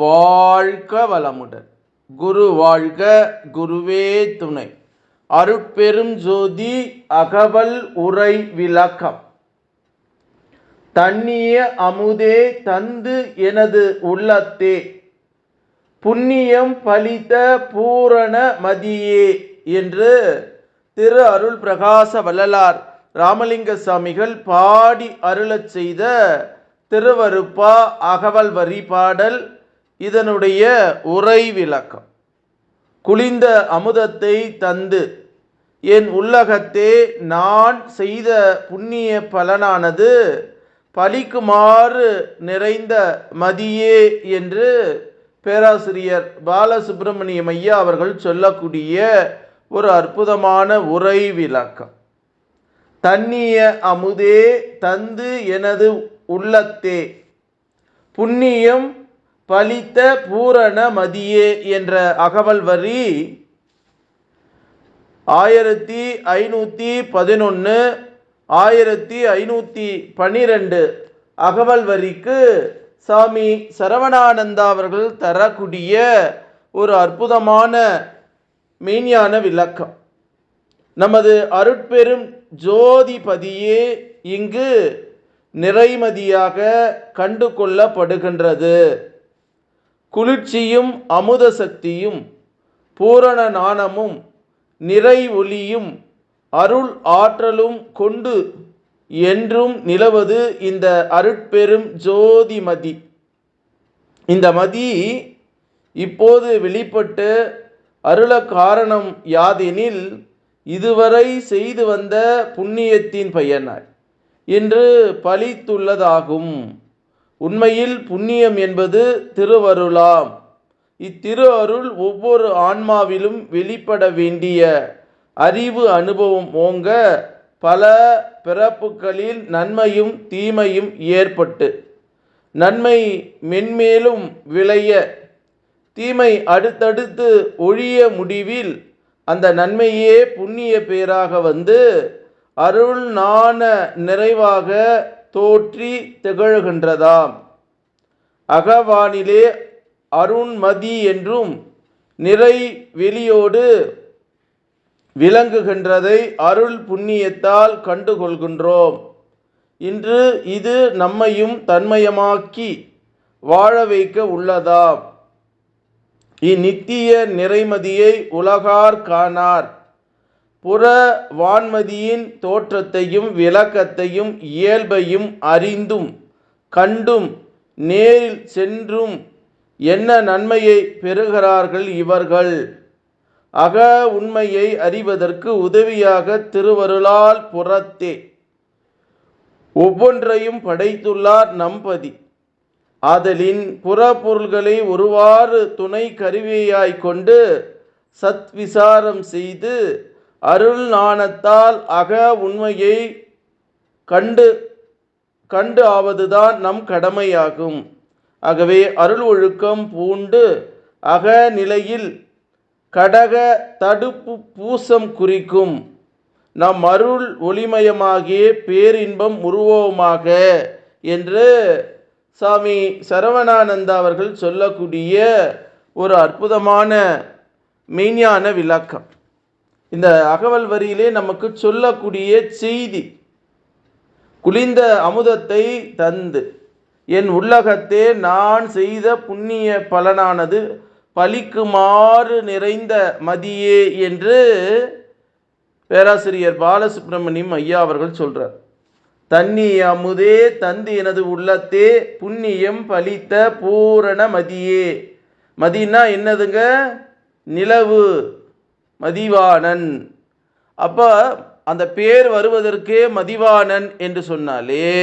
வாழ்க வளமுடன். குரு வாழ்க குருவே துணை. அருட்பெரும் ஜோதி அகவல் உரை விளக்கம். தண்ணிய அமுதே தந்து எனது உள்ளத்தே. புண்ணியம் பலித்த பூரண மதியே என்று திரு அருள் பிரகாச வள்ளலார் ராமலிங்க சாமிகள் பாடி அருளச் செய்த திருவருப்பா அகவல் வரி பாடல் இதனுடைய உரை விளக்கம். குளிந்த அமுதத்தை தந்து என் உள்ளகத்தே நான் செய்த புண்ணிய பலனானது பலிக்குமாறு நிறைந்த மதியே என்று பேராசிரியர் பாலசுப்பிரமணியம் ஐயா அவர்கள் சொல்லக்கூடிய ஒரு அற்புதமான உரை விளக்கம். தன்னிய அமுதே தந்து எனது உள்ளத்தே புண்ணியம் பலித்த பூரண மதியே என்ற அகவல் வரி ஆயிரத்தி ஐநூற்றி பதினொன்று ஆயிரத்தி ஐநூற்றி பன்னிரெண்டு அகவல் வரிக்கு சாமி சரவணானந்தா அவர்கள் தரக்கூடிய ஒரு அற்புதமான மெய்ஞான விளக்கம். நமது அருட்பெரும் ஜோதிபதியே இங்கு நிறைமதியாக கண்டு கொள்ளப்படுகின்றது குளிர்ச்சியும் அமுத சக்தியும் பூரண நாணமும் நிறை ஒளியும் அருள் ஆற்றலும் கொண்டு என்றும் நிலவது இந்த அருட்பெரும் ஜோதி மதி இந்த மதி இப்போது வெளிப்பட்டு அருள காரணம் யாதெனில் இதுவரை செய்து வந்த புண்ணியத்தின் பயனாய் என்று பலித்துள்ளதாகும் உண்மையில் புண்ணியம் என்பது திருவருளாம். இத்திரு அருள் ஒவ்வொரு ஆன்மாவிலும் வெளிப்பட வேண்டிய அறிவு அனுபவம் ஓங்க பல பிறப்புகளில் நன்மையும் தீமையும் ஏற்பட்டு நன்மை மென்மேலும் விளைய தீமை அடுத்தடுத்து ஒழிய முடிவில் அந்த நன்மையே புண்ணிய பேராக வந்து அருள் நாண நிறைவாக தோற்றி திகழ்கின்றதாம். அகவானிலே அருண்மதி என்றும் நிறை வெளியோடு விளங்குகின்றதை அருள் புண்ணியத்தால் கண்டுகொள்கின்றோம். இன்று இது நம்மையும் தன்மயமாக்கி வாழ வைக்க உள்ளதாம். இந்நித்திய நிறைமதியை உலகார் காணார். புற வான்மதியின் தோற்றத்தையும் விளக்கத்தையும் இயல்பையும் அறிந்தும் கண்டும் நேரில் சென்றும் என்ன நன்மையை பெறுகிறார்கள் இவர்கள்? அக உண்மையை அறிவதற்கு உதவியாக திருவருளால் புறத்தே. ஒவ்வொன்றையும் படைத்துள்ளார் நம்பதி. ஆதலின் புறப்பொருள்களை ஒருவாறு துணை கருவியாய் கொண்டு சத்விசாரம் செய்து அருள் நாணத்தால் அக உண்மையை கண்டு கண்டு ஆவதுதான் நம் கடமையாகும். ஆகவே அருள் ஒழுக்கம் பூண்டு அக நிலையில் கடக தடுப்பு பூசம் குறிக்கும். நம் அருள் ஒளிமயமாகிய பேரின்பம் உருவமாக என்று சாமி சரவணானந்தா அவர்கள் சொல்லக்கூடிய ஒரு அற்புதமான மெய்ஞான விளக்கம். இந்த அகவல் வரியிலே நமக்கு சொல்லக்கூடிய செய்தி குளிந்த அமுதத்தை தந்து என் உள்ளகத்தே நான் செய்த புண்ணிய பலனானது பலிக்குமாறு நிறைந்த மதியே என்று பேராசிரியர் பாலசுப்ரமணியம் ஐயா அவர்கள் சொல்றார். தண்ணி அமுதே தந்து எனது உள்ளத்தே புண்ணியம் பலித்த பூரண மதியே. மதினா என்னதுங்க? நிலவு. மதிவாணன். அப்போ அந்த பேர் வருவதற்கே மதிவாணன் என்று சொன்னாலே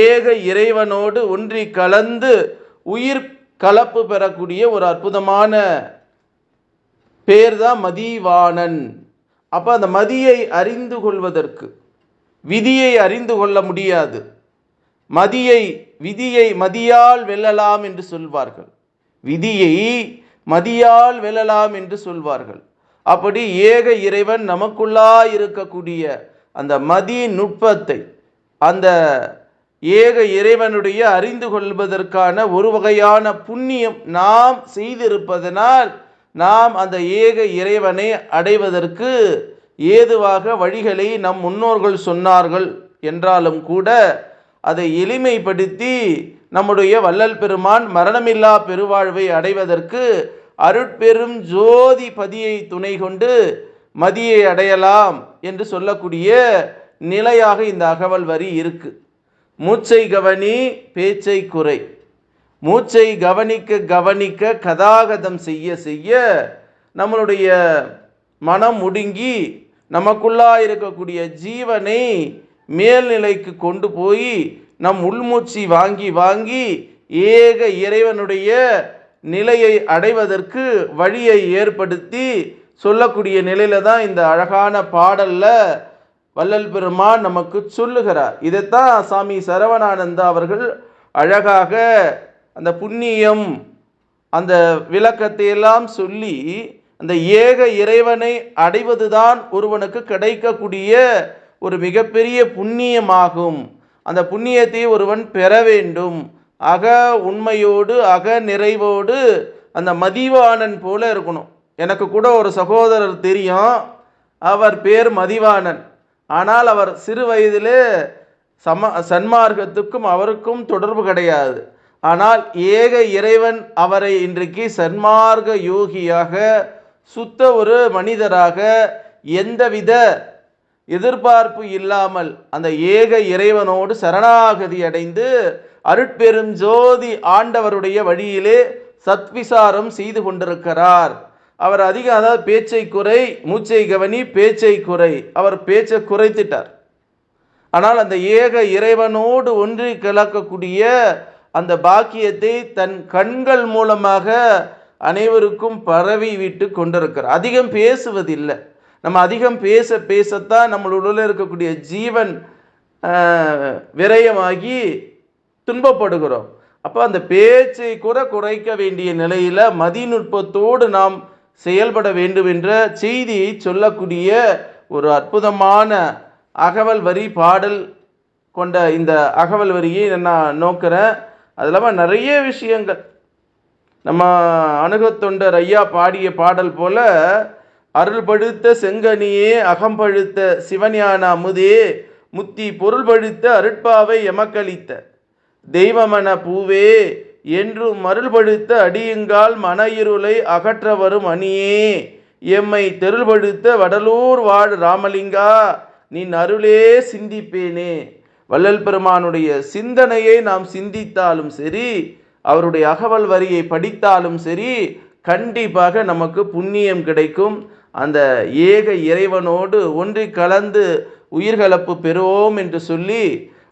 ஏக இறைவனோடு ஒன்றி கலந்து உயிர் கலப்பு பெறக்கூடிய ஒரு அற்புதமான பேர் தான் மதிவாணன். அப்போ அந்த மதியை அறிந்து கொள்வதற்கு விதியை அறிந்து கொள்ள முடியாது. மதியை விதியை மதியால் வெல்லலாம் என்று சொல்வார்கள். விதியை மதியால் வெல்லலாம் என்று சொல்வார்கள். அப்படி ஏக இறைவன் நமக்குள்ளா இருக்கக்கூடிய அந்த மதி நுட்பத்தை அந்த ஏக இறைவனுடைய அறிந்து கொள்வதற்கான ஒரு வகையான புண்ணியம் நாம் செய்திருப்பதனால் நாம் அந்த ஏக இறைவனை அடைவதற்கு ஏதுவாக வழிகளை நம் முன்னோர்கள் சொன்னார்கள் என்றாலும் கூட அதை எளிமைப்படுத்தி நம்முடைய வள்ளல் பெருமான் மரணமில்லா பெருவாழ்வை அடைவதற்கு அருட்பெரும் ஜோதி பதியை துணை கொண்டு மதியை அடையலாம் என்று சொல்லக்கூடிய நிலையாக இந்த அகவல் வரி இருக்கு. மூச்சை கவனி பேச்சை குறை. மூச்சை கவனிக்க கவனிக்க கதாகதம் செய்ய செய்ய நம்மளுடைய மனம் முடுங்கி நமக்குள்ளா இருக்கக்கூடிய ஜீவனை மேல்நிலைக்கு கொண்டு போய் நம் உள்மூச்சி வாங்கி வாங்கி ஏக இறைவனுடைய நிலையை அடைவதற்கு வழியை ஏற்படுத்தி சொல்லக்கூடிய நிலையில தான் இந்த அழகான பாடல்ல வள்ளல் பெருமான் நமக்கு சொல்லுகிறார். இதைத்தான் சாமி சரவணானந்தா அவர்கள் அழகாக அந்த புண்ணியம் அந்த விளக்கத்தை எல்லாம் சொல்லி அந்த ஏக இறைவனை அடைவதுதான் ஒருவனுக்கு கிடைக்கக்கூடிய ஒரு மிகப்பெரிய புண்ணியமாகும். அந்த புண்ணியத்தை ஒருவன் பெற வேண்டும். அக உண்மையோடு அக நிறைவோடு அந்த மதிவாணன் போல இருக்கணும். எனக்கு கூட ஒரு சகோதரர் தெரியும். அவர் பேர் மதிவாணன். ஆனால் அவர் சிறு வயதிலே சம சன்மார்க்கத்துக்கும் அவருக்கும் தொடர்பு கிடையாது. ஆனால் ஏக இறைவன் அவரை இன்றைக்கு சன்மார்க்க யோகியாக சுத்த ஒரு மனிதராக எந்தவித எதிர்பார்ப்பு இல்லாமல் அந்த ஏக இறைவனோடு சரணாகதி அடைந்து அருட்பெரும் ஜோதி ஆண்டவருடைய வழியிலே சத்விசாரம் செய்து கொண்டிருக்கிறார். அவர் அதிக அதாவது பேச்சை குறை மூச்சை கவனி பேச்சை குறை. அவர் பேச்சை குறைத்துட்டார். ஆனால் அந்த ஏக இறைவனோடு ஒன்றி கலக்கக்கூடிய அந்த பாக்கியத்தை தன் கண்கள் மூலமாக அனைவருக்கும் பரவி விட்டு கொண்டிருக்கிறார். அதிகம் பேசுவதில்லை. நம்ம அதிகம் பேச பேசத்தான் நம்மளுள்ள இருக்கக்கூடிய ஜீவன் விரயமாகி துன்பப்படுகிறோம். அப்போ அந்த பேச்சை கூட குறைக்க வேண்டிய நிலையில் மதிநுட்பத்தோடு நாம் செயல்பட வேண்டும் என்ற செய்தியை சொல்லக்கூடிய ஒரு அற்புதமான அகவல் வரி பாடல் கொண்ட இந்த அகவல் வரியை நான் நோக்கிறேன். அது இல்லாமல் நிறைய விஷயங்கள். நம்ம அணுகத்தொண்டர் ஐயா பாடிய பாடல் போல அருள்படுத்த செங்கனியே அகம்பழுத்த சிவஞான அமுதே முத்தி பொருள் பழுத்த அருட்பாவை எமக்களித்த. தெய்வமன பூவே என்றும் மருள்படுத்த அடியுங்கால் மன இருளை அகற்ற வரும் அணியே. எம்மை தெருள்படுத்த வடலூர் வாழ் ராமலிங்கா நின் அருளே சிந்திப்பேனே. வள்ளல் பெருமானுடைய சிந்தனையை நாம் சிந்தித்தாலும் சரி அவருடைய அகவல் வரியை படித்தாலும் சரி கண்டிப்பாக நமக்கு புண்ணியம் கிடைக்கும். அந்த ஏக இறைவனோடு ஒன்றி கலந்து உயிர்கலப்பு பெறுவோம் என்று சொல்லி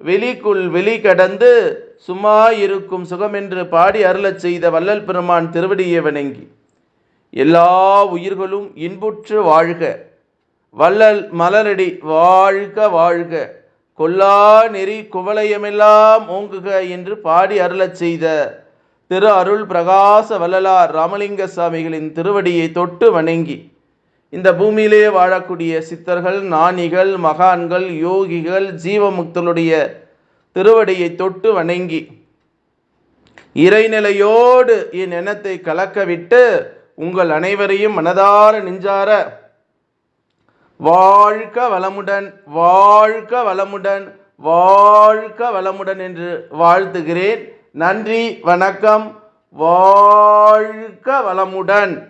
வெளிக்குள் வெளி கடந்து சும்மா இருக்கும் சுகமென்று பாடி அருளச் செய்த வல்லல் பெருமான் திருவடியை வணங்கி எல்லா உயிர்களும் இன்புற்று வாழ்க. வள்ளல் மலரடி வாழ்க வாழ்க. கொல்லா நெறி குவளையமெல்லாம் ஓங்குக என்று பாடி அருளச் செய்த திரு அருள் பிரகாச வள்ளலார் ராமலிங்க சாமிகளின் திருவடியை தொட்டு வணங்கி. இந்த பூமியிலே வாழக்கூடிய சித்தர்கள் ஞானிகள் மகான்கள் யோகிகள் ஜீவமுக்தனுடைய திருவடியை தொட்டு வணங்கி இறைநிலையோடு என் எண்ணத்தை கலக்கவிட்டு உங்கள் அனைவரையும் மனதார நெஞ்சார வாழ்க வளமுடன் வாழ்க வளமுடன் வாழ்க வளமுடன் என்று வாழ்த்துகிறேன். நன்றி வணக்கம் வாழ்க வளமுடன்.